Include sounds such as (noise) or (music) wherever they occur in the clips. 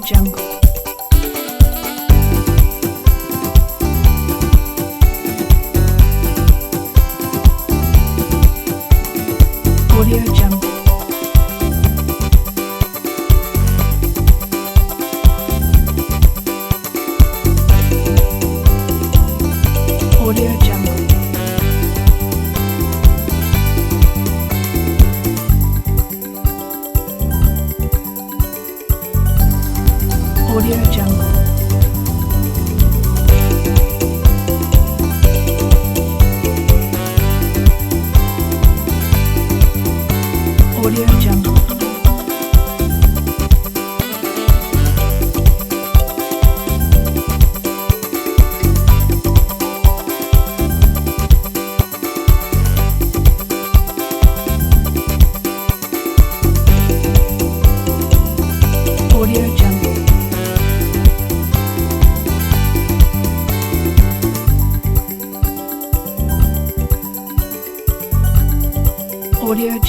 Jungle.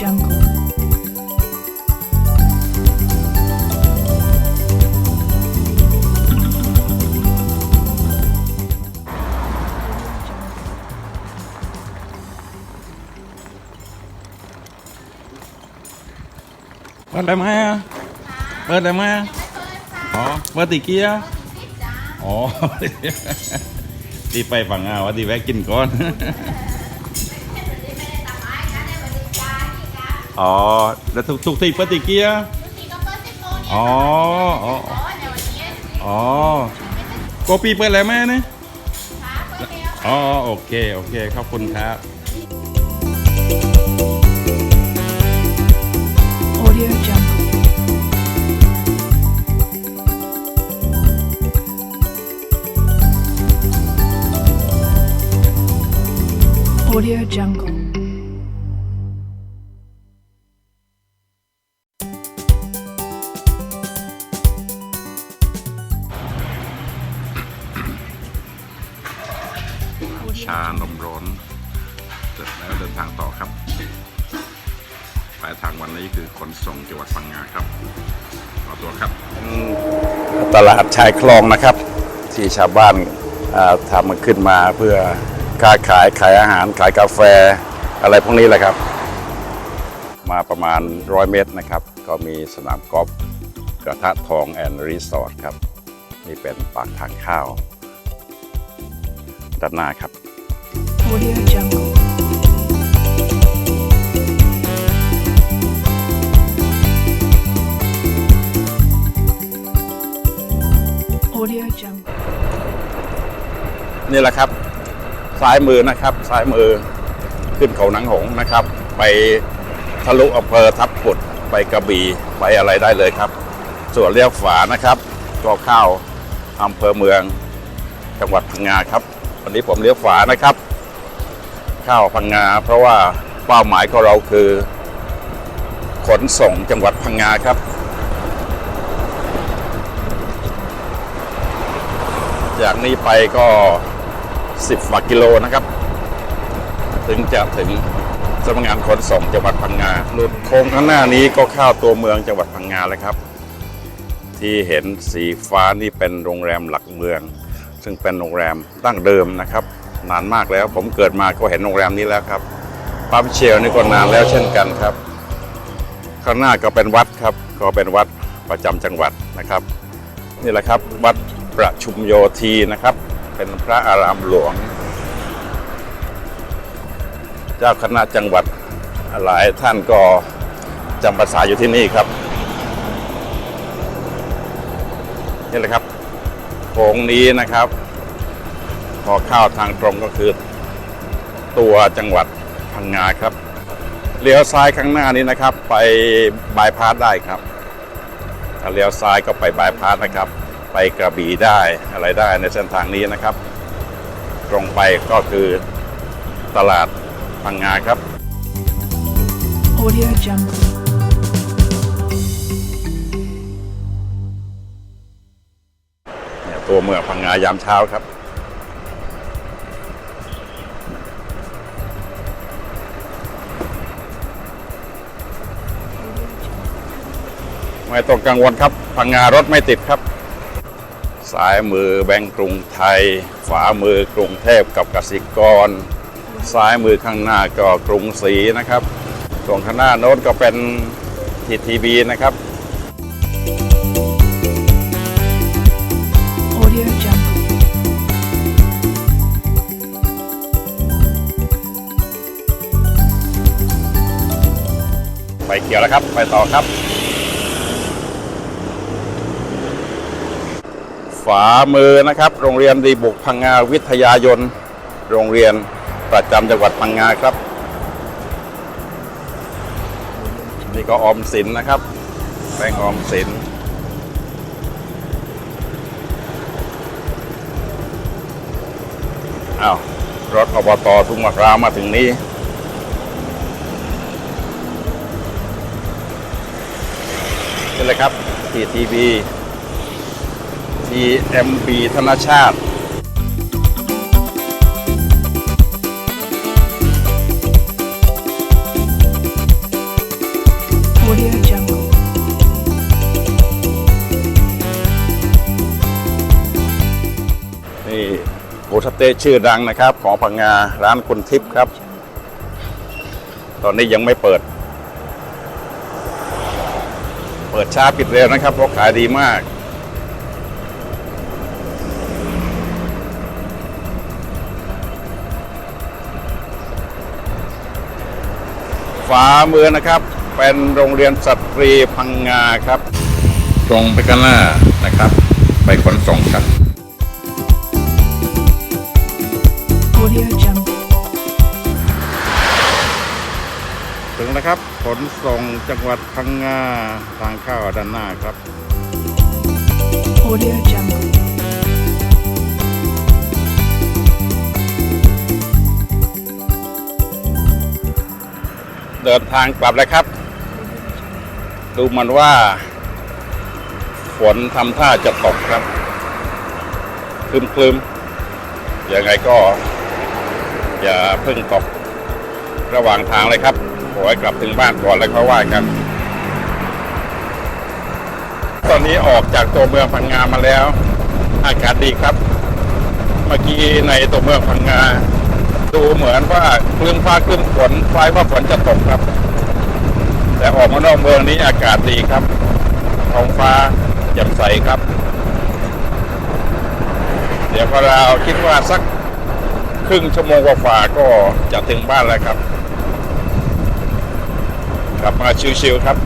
jungle. bên đây má à? bên đây má à? ồ, bên thì kia? Ồ. (laughs) Đi ไปฝั่งอ่าวว่าดีแวะกินก่อน (laughs) อ๋อ แล้วทุกทุกที่เปิดตีเกียร์อ๋อ อ๋อ อ๋อโกปีเปิดแล้วไหมเนี่ยอ๋อ โอเค โอเค ขอบคุณครับ Audio Jungle. Audio Jungle. ชานมร้อนเสร็จแล้วเดินทางต่อครับปลายทางวันนี้คือขนส่งจังหวัดพังงาครับเอตัวครับตลาดชายคลองนะครับ ที่ชาวบ้านทำมันขึ้นมาเพื่อค้าขายขายอาหารขายกาแฟอะไรพวกนี้แหละครับ มาประมาณร้อยเมตรนะครับ ก็มีสนามกอล์ฟกระทะทองแอนด์รีสอร์ทครับ นี่เป็นปากทางข้าว ด้านหน้าครับ Audio Jungle. Audio Jungle. นี่แหละครับ ซ้ายมือนะครับซ้ายมือขึ้นเขาหนังหงส์นะครับ ไปทะลุอำเภอทับปุดไปกระบี่ไปอะไรได้เลยครับ ส่วนเลี้ยวฝานะครับ ก็เข้าอำเภอเมืองจังหวัดพังงาครับ วันนี้ผมเลี้ยวฝานะครับ เข้าพังงา เพราะว่าเป้าหมายของเราคือ ขนส่งจังหวัดพังงาครับ จากนี้ไปก็ 10กว่ากิโลนะครับ ถึงจะถึงสำนักงานขนส่งจังหวัดพังงาหลุดโค้งข้างหน้านี้ก็เข้าตัวเมืองจังหวัดพังงาแล้วครับ ที่เห็นสีฟ้านี่เป็นโรงแรมหลักเมือง ซึ่งเป็นโรงแรมดั้งเดิมนะครับ นานมากแล้วผมเกิดมาก็เห็นโรงแรมนี้แล้วครับปั๊มเชลนี่ก็นานแล้วเช่นกันครับ ข้างหน้าก็เป็นวัดครับ ก็เป็นวัดประจำจังหวัดนะครับ นี่แหละครับวัดประชุมโยธีนะครับ เป็นพระอารามหลวง เจ้าคณะจังหวัดหลายท่านก็จำภาษาอยู่ที่นี่ครับนี่แหละครับ โค้งนี้นะครับ พอเข้าทางตรงก็คือ ตัวจังหวัดพังงาครับเลี้ยวซ้ายข้างหน้านี้นะครับ ไปบายพาสได้ครับ ถ้าเลี้ยวซ้ายก็ไปบายพาสนะครับ ไปกระบี่ได้อะไรได้ในเส้นทางนี้นะครับ ตรงไปก็คือตลาดพังงาครับ Audio Jungle. ตัวเมืองพังงายามเช้าครับ ไม่ต้องกังวลครับ พังงารถไม่ติดครับ สายมือแบงก์กรุงไทย ฝามือกรุงเทพกับกสิกร ซ้ายมือข้างหน้าก็กรุงศรีนะครับตรงข้างหน้าโน้นก็เป็นทีทีบีนะครับ ไปเขียวแล้วครับ ไปต่อครับ ฝามือนะครับ โรงเรียนดีบุกพังงาวิทยายน โรงเรียนประจำจังหวัดพังงาครับ นี่ก็ออมสินนะครับแบงออมสินอ้าวรถอบตทุ่งมะพร้าวมาถึงนี้ นี่เลยครับ TTB TMB ธนชาติ Audio Jungle. นี่โฮสเต้ชื่อดังนะครับ ของพังงาร้านคุณทิพย์ครับ ตอนนี้ยังไม่เปิด เปิดช้าปิดเร็วนะครับเพราะขายดีมาก ฝามือนะครับ เป็นโรงเรียนสตรีพังงาครับ ตรงไปกันหน้านะครับ ไปขนส่งครับ Audio Jungle. ถึงแล้วครับ ขนส่งจังหวัดพังงาทางเข้าด้านหน้าครับ Audio Jungle. เดินทางกลับแล้วครับ ดูมันว่า ฝนทำท่าจะตกครับคลึมคลึมยังไงก็ อย่าเพิ่งตกระหว่างทางเลยครับ ขอให้กลับถึงบ้านก่อนแล้วค่อยว่ากัน ตอนนี้ออกจากตัวเมืองพังงามาแล้ว อากาศดีครับ เมื่อกี้ในตัวเมืองพังงา ดูเหมือนว่าคลึ้มฟ้าคลึ้มฝนคล้ายว่าฝนจะตกครับ แต่ออกมานอกเมืองนี้อากาศดีครับท้องฟ้าแจ่มใสครับ เดี๋ยวพอเราคิดว่าสักครึ่งชั่วโมงกว่าก็จะถึงบ้านแล้วครับ กลับมาชิวๆครับ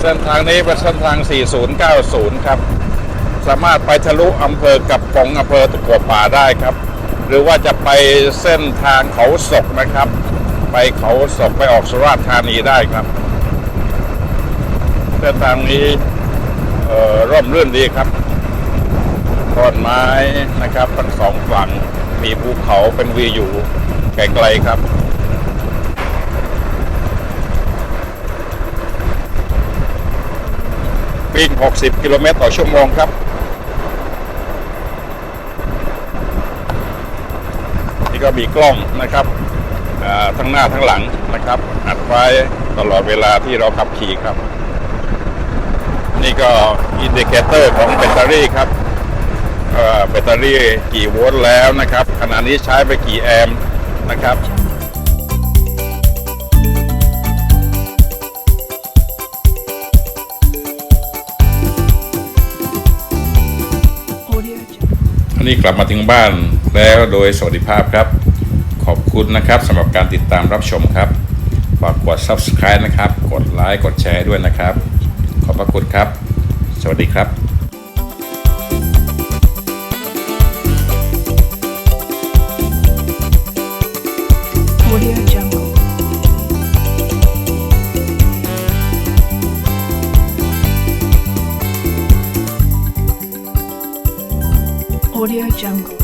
เส้นทางนี้เป็นเส้นทาง 4090 ครับ สามารถไปทะลุอำเภอกับปงอำเภอตะกัวป่าได้ครับ หรือว่าจะไปเส้นทางเขาศกนะครับ ไปเขาศกไปออกสุราษฎร์ธานีได้ครับ เส้นทางนี้ร่มรื่นดีครับ ต้นไม้นะครับทั้งสองฝั่งมีภูเขาเป็นวีอยู่ไกลๆครับวิ่ง 60 กิโลเมตรต่อชั่วโมงครับ นี่ก็มีกล้องนะครับทั้งหน้าทั้งหลังนะครับ อัดไว้ตลอดเวลาที่เราขับขี่ครับ นี่ก็อินดิเคเตอร์ของแบตเตอรี่ครับ แบตเตอรี่กี่โวลต์แล้วนะครับ ขณะนี้ใช้ไปกี่แอมป์นะครับอันนี้กลับมาถึงบ้านแล้วโดยสวัสดิภาพครับ ขอบคุณนะครับสำหรับการติดตามรับชมครับฝากกด subscribe นะครับ กดไลค์กดแชร์ด้วยนะครับ ขอบพระคุณครับ สวัสดีครับ Audio Jungle.